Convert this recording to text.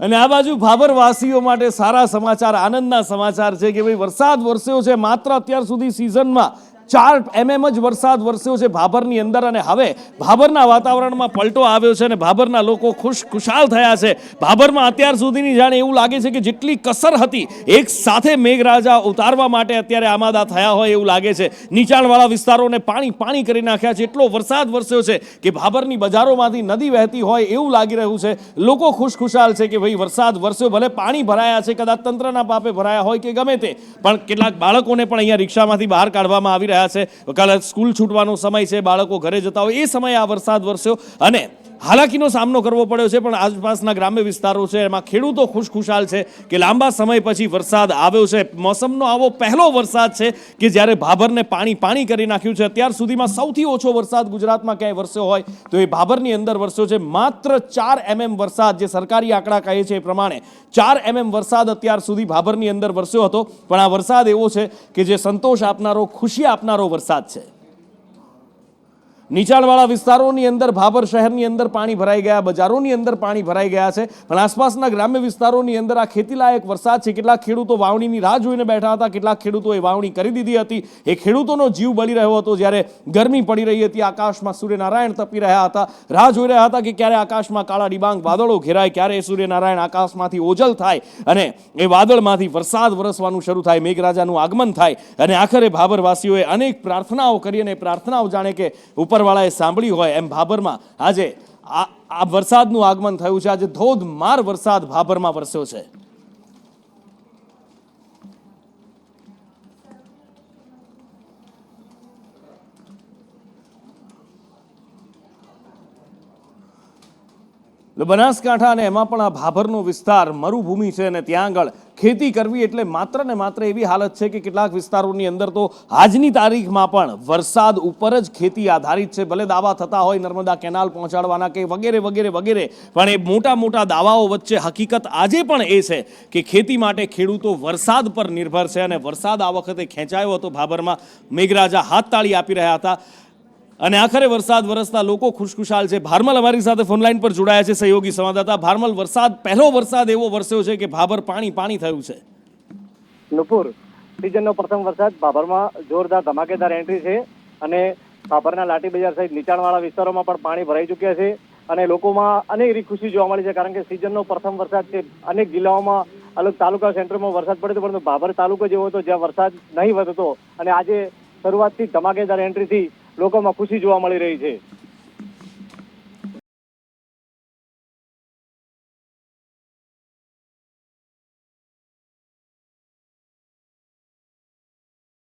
અને આ બાજુ ભાબરવાસીઓ માટે સારા સમાચાર, આનંદના સમાચાર છે કે ભાઈ વરસાદ વરસ્યો છે. માત્ર અત્યાર સુધી સિઝનમાં ચાર એમએમ જ વરસાદ વરસ્યો છે ભાભરની અંદર અને હવે ભાભરના વાતાવરણમાં પલટો આવ્યો છે અને ભાભરના લોકો ખુશ ખુશાલ થયા છે. ભાભરમાં અત્યાર સુધીની જાણે એવું લાગે છે કે જેટલી કસર હતી, એક સાથે મેઘરાજા ઉતારવા માટે અત્યારે આમાદા થયા હોય એવું લાગે છે. નીચાણવાળા વિસ્તારોને પાણી પાણી કરી નાખ્યા છે. એટલો વરસાદ વરસ્યો છે કે ભાભરની બજારોમાંથી નદી વહેતી હોય એવું લાગી રહ્યું છે. લોકો ખુશ ખુશાલ છે કે ભાઈ વરસાદ વરસ્યો, ભલે પાણી ભરાયા છે, કદાચ તંત્રના પાપે ભરાયા હોય કે ગમે તે. પણ કેટલાક બાળકોને પણ અહીંયા રિક્ષામાંથી બહાર કાઢવામાં આવી રહ્યા છે. કાલે સ્કૂલ છૂટવાનો સમય છે, બાળકો ઘરે જતા હોય એ સમયે આ વરસાદ વરસ્યો અને હાલાકીનો સામનો કરવો પડ્યો છે, પણ આસપાસના ગ્રામ્ય વિસ્તારો છે, એમાં ખેડૂતો ખુશખુશાલ છે કે લાંબા સમય પછી વરસાદ આવ્યો છે. મોસમનો આવો પહેલો વરસાદ છે કે જ્યારે ભાભરને પાણી પાણી કરી નાખ્યું છે. અત્યાર સુધીમાં સૌથી ઓછો વરસાદ ગુજરાતમાં ક્યાંય વરસ્યો હોય તો એ ભાભરની અંદર વરસ્યો છે. માત્ર ચાર એમએમ વરસાદ જે સરકારી આંકડા કહે છે એ પ્રમાણે ચાર એમએમ વરસાદ અત્યાર સુધી ભાભરની અંદર વરસ્યો હતો. પણ આ વરસાદ એવો છે કે જે સંતોષ આપનારો, ખુશી આપનારો વરસાદ છે. નીચાણવાળા વિસ્તારોની અંદર, ભાભર શહેરની અંદર પાણી ભરાઈ ગયા, બજારોની અંદર પાણી ભરાઈ ગયા છે, પણ આસપાસના ગ્રામ્ય વિસ્તારોની અંદર આ ખેતીલાયક વરસાદ છે. કેટલાક ખેડૂતો વાવણીની રાહ જોઈને બેઠા હતા. કેટલાક ખેડૂતોએ વાવણી કરી દીધી હતી. એ ખેડૂતોનો જીવ બળી રહ્યો હતો જ્યારે ગરમી પડી રહી હતી. આકાશમાં સૂર્યનારાયણ તપી રહ્યા હતા. રાહ જોઈ રહ્યા હતા કે ક્યારે આકાશમાં કાળા ડિબાંગ વાદળો ઘેરાય, ક્યારે સૂર્યનારાયણ આકાશમાંથી ઓજલ થાય અને એ વાદળમાંથી વરસાદ વરસવાનું શરૂ થાય, મેઘરાજાનું આગમન થાય અને આખરે ભાભરવાસીઓએ અનેક પ્રાર્થનાઓ કરી અને પ્રાર્થનાઓ જાણે કે ઉપરવાળાએ સાંભળી હોય એમ ભાભરમાં, આજે આ વરસાદનું આગમન થયું છે. આજે ધોધમાર વરસાદ ભાભરમાં વરસ્યો છે. બનાસકાંઠા અને એમાં પણ આ ભાભરનો વિસ્તાર મરુભૂમિ છે અને ત્યાં આગળ ખેતી કરવી એટલે માત્ર ને માત્ર એવી હાલત છે કે કેટલાક વિસ્તારોની અંદર તો આજની તારીખમાં પણ વરસાદ ઉપર જ ખેતી આધારિત છે. ભલે દાવા થતા હોય નર્મદા કેનાલ પહોંચાડવાના કે વગેરે વગેરે વગેરે, પણ એ મોટા મોટા દાવાઓ વચ્ચે હકીકત આજે પણ એ છે કે ખેતી માટે ખેડૂતો વરસાદ પર નિર્ભર છે અને વરસાદ આ વખતે ખેંચાયો હતો. ભાભરમાં મેઘરાજા હાથ તાળી આપી રહ્યા હતા. અને આખરે વરસાદ વરસતા લોકો ખુશખુશાલ છે. ભારમલ અમારી સાથે ફોનલાઈન પર જોડાયા છે સહયોગી સંવાદદાતા. ભારમલ, વરસાદ, પહેલો વરસાદ એવો વરસ્યો છે કે ભાભર પાણી પાણી થયું છે. નુપુર, સિઝનનો પ્રથમ વરસાદ. ભાભરમાં જોરદાર ધમાકેદાર એન્ટ્રી છે અને ભાભરના લાઠી બજાર સહિત નીચાણવાળા વિસ્તારોમાં પણ પાણી ભરાઈ ચૂક્યા છે અને લોકોમાં અનેક ખુશી જોવા મળી છે કારણ કે સિઝનનો પ્રથમ વરસાદ છે. અનેક જિલ્લાઓમાં અલગ તાલુકા સેન્ટરમાં વરસાદ પડ્યો હતો, પરંતુ ભાભર તાલુકો જેવો હતો જ્યાં વરસાદ નહીં વધતો. અને આજે શરૂઆતથી ધમાકેદાર એન્ટ્રીથી લોકોમાં ખુશી જોવા મળી રહી છે.